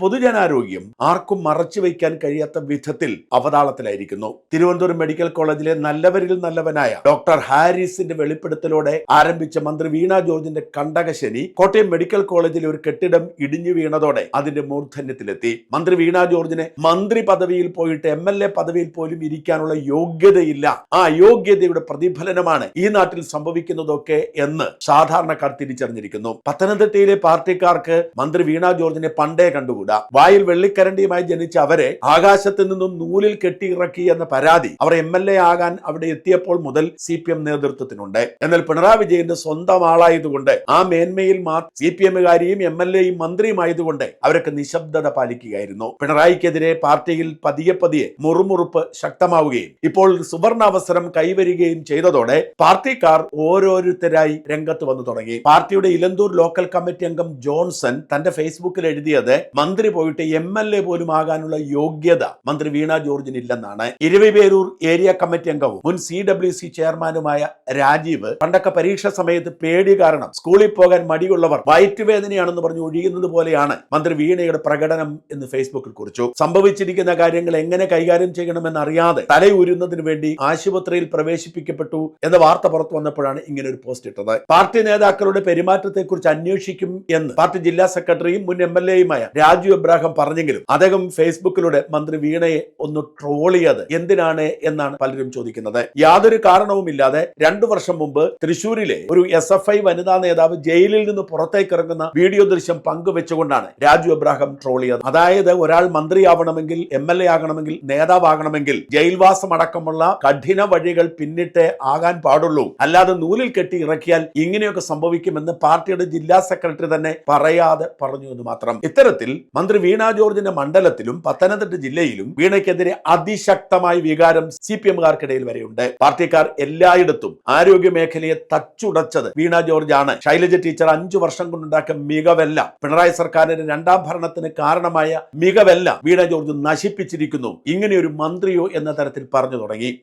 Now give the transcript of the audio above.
പൊതുജനാരോഗ്യം ആർക്കും മറച്ചു വയ്ക്കാൻ കഴിയാത്ത വിധത്തിൽ അവതാളത്തിലായിരിക്കുന്നു. തിരുവനന്തപുരം മെഡിക്കൽ കോളേജിലെ നല്ലവരിൽ നല്ലവനായ ഡോക്ടർ ഹാരിസിന്റെ വെളിപ്പെടുത്തലോടെ ആരംഭിച്ച മന്ത്രി വീണ ജോർജിന്റെ കണ്ടകശനി കോട്ടയം മെഡിക്കൽ കോളേജിലെ ഒരു കെട്ടിടം ഇടിഞ്ഞു വീണതോടെ അതിന്റെ മൂർധന്യത്തിലെത്തി. മന്ത്രി വീണ ജോർജിനെ മന്ത്രി പദവിയിൽ പോയിട്ട് എം എൽ എ പദവിയിൽ പോലും ഇരിക്കാനുള്ള യോഗ്യതയില്ല. ആ അയോഗ്യതയുടെ പ്രതിഫലനമാണ് ഈ നാട്ടിൽ സംഭവിക്കുന്നതൊക്കെ എന്ന് സാധാരണക്കാർ തിരിച്ചറിഞ്ഞിരിക്കുന്നു. പത്തനംതിട്ടയിലെ പാർട്ടിക്കാർക്ക് മന്ത്രി വീണ ജോർജിനെ പണ്ടേ കണ്ടുകൂടാ. വായിൽ വെള്ളിക്കരണ്ടിയുമായി ജനിച്ച അവരെ ആകാശത്ത് നിന്നും നൂലിൽ കെട്ടിയിറക്കി എന്ന പരാതി അവർ എം എൽ എ ആകാൻ അവിടെ എത്തിയപ്പോൾ മുതൽ സി പി എം നേതൃത്വത്തിനുണ്ട്. എന്നാൽ പിണറായി വിജയന്റെ സ്വന്തം ആളായതുകൊണ്ട് ആ മേന്മയിൽ സി പി എമ്മുകാരിയും എം എൽ എയും മന്ത്രിയുമായതുകൊണ്ട് അവരൊക്കെ നിശബ്ദത പാലിക്കുകയായിരുന്നു. പിണറായിക്കെതിരെ പാർട്ടിയിൽ പതിയെ പതിയെ മുറുമുറുപ്പ് ശക്തമാവുകയും ഇപ്പോൾ സുവർണ അവസരം കൈവരികയും ചെയ്തതോടെ പാർട്ടിക്കാർ ഓരോരുത്തരായി രംഗത്ത് വന്നു തുടങ്ങി. പാർട്ടിയുടെ ഇലന്തൂർ ലോക്കൽ കമ്മിറ്റി അംഗം ജോൺസൺ തന്റെ ഫേസ്ബുക്കിൽ എഴുതിയത് മന്ത്രി പോയിട്ട് എം എൽ എ പോലും ആകാനുള്ള യോഗ്യത മന്ത്രി വീണ ജോർജിന് ഇല്ലെന്നാണ്. ഇരുവിപേരൂർ ഏരിയ കമ്മിറ്റി അംഗവും മുൻ സി ഡബ്ല്യു സി ചെയർമാനുമായ രാജീവ് പണ്ടൊക്കെ പരീക്ഷ സമയത്ത് പേടി കാരണം സ്കൂളിൽ പോകാൻ മടിയുള്ളവർ വയറ്റുവേദനയാണെന്ന് പറഞ്ഞ് ഒഴിയുന്നത് പോലെയാണ് മന്ത്രി വീണയുടെ പ്രകടനം എന്ന് ഫേസ്ബുക്കിൽ കുറിച്ചു. സംഭവിച്ചിരിക്കുന്ന കാര്യങ്ങൾ എങ്ങനെ കൈകാര്യം ചെയ്യണമെന്ന് അറിയാതെ തലയൂരുന്നതിന് വേണ്ടി ആശുപത്രിയിൽ പ്രവേശിപ്പിക്കപ്പെട്ടു എന്ന വാർത്ത പുറത്തു വന്നപ്പോഴാണ് ഇങ്ങനെ ഒരു പോസ്റ്റ് ഇട്ടത്. പാർട്ടി നേതാക്കളുടെ പെരുമാറ്റത്തെക്കുറിച്ച് അന്വേഷിക്കും എന്ന് പാർട്ടി ജില്ലാ സെക്രട്ടറിയും മുൻ എം എൽ എയുമായ രാജു എബ്രാഹിം പറഞ്ഞെങ്കിലും അദ്ദേഹം ഫേസ്ബുക്കിലൂടെ മന്ത്രി വീണയെ ഒന്ന് ട്രോൾ ചെയ്ത് എന്തിനാണ് എന്നാണ് പലരും ചോദിക്കുന്നത്. യാതൊരു കാരണവുമില്ലാതെ രണ്ടു വർഷം മുമ്പ് തൃശൂരിലെ ഒരു എസ് എഫ് ഐ വനിതാ നേതാവ് ജയിലിൽ നിന്ന് പുറത്തേക്ക് ഇറങ്ങുന്ന വീഡിയോ ദൃശ്യം പങ്കുവെച്ചുകൊണ്ടാണ് രാജു എബ്രാഹിം ട്രോൾ ചെയ്തത്. അതായത് ഒരാൾ മന്ത്രിയാവണമെങ്കിൽ എം എൽ എ ആകണമെങ്കിൽ നേതാവാകണമെങ്കിൽ ജയിൽവാസം അടക്കമുള്ള കഠിന വഴികൾ പിന്നിട്ടേ ആകാൻ പാടുള്ളൂ. അല്ലാതെ നൂലിൽ കെട്ടി ഇറക്കിയാൽ ഇങ്ങനെയൊക്കെ സംഭവിക്കുമെന്ന് പാർട്ടിയുടെ ജില്ലാ സെക്രട്ടറി തന്നെ പറയാതെ പറഞ്ഞു എന്ന് മാത്രം. ഇത്തരത്തിൽ മന്ത്രി വീണ ജോർജിന്റെ മണ്ഡലത്തിലും പത്തനംതിട്ട ജില്ലയിലും വീണയ്ക്കെതിരെ അതിശക്തമായ വികാരം സി പി എമ്മുകാർക്കിടയിൽ വരെയുണ്ട്. പാർട്ടിക്കാർ എല്ലായിടത്തും ആരോഗ്യ മേഖലയെ തച്ചുടച്ചത് വീണ ജോർജ് ആണ് ശൈലജ ടീച്ചർ അഞ്ചു വർഷം കൊണ്ടുണ്ടാക്കിയ മികവല്ല. പിണറായി സർക്കാരിന്റെ രണ്ടാം ഭരണത്തിന് കാരണമായ മികവല്ല വീണ ജോർജ് നശിപ്പിച്ചിരിക്കുന്നു. ഇങ്ങനെയൊരു മന്ത്രിയോ എന്ന തരത്തിൽ പറഞ്ഞു തുടങ്ങി.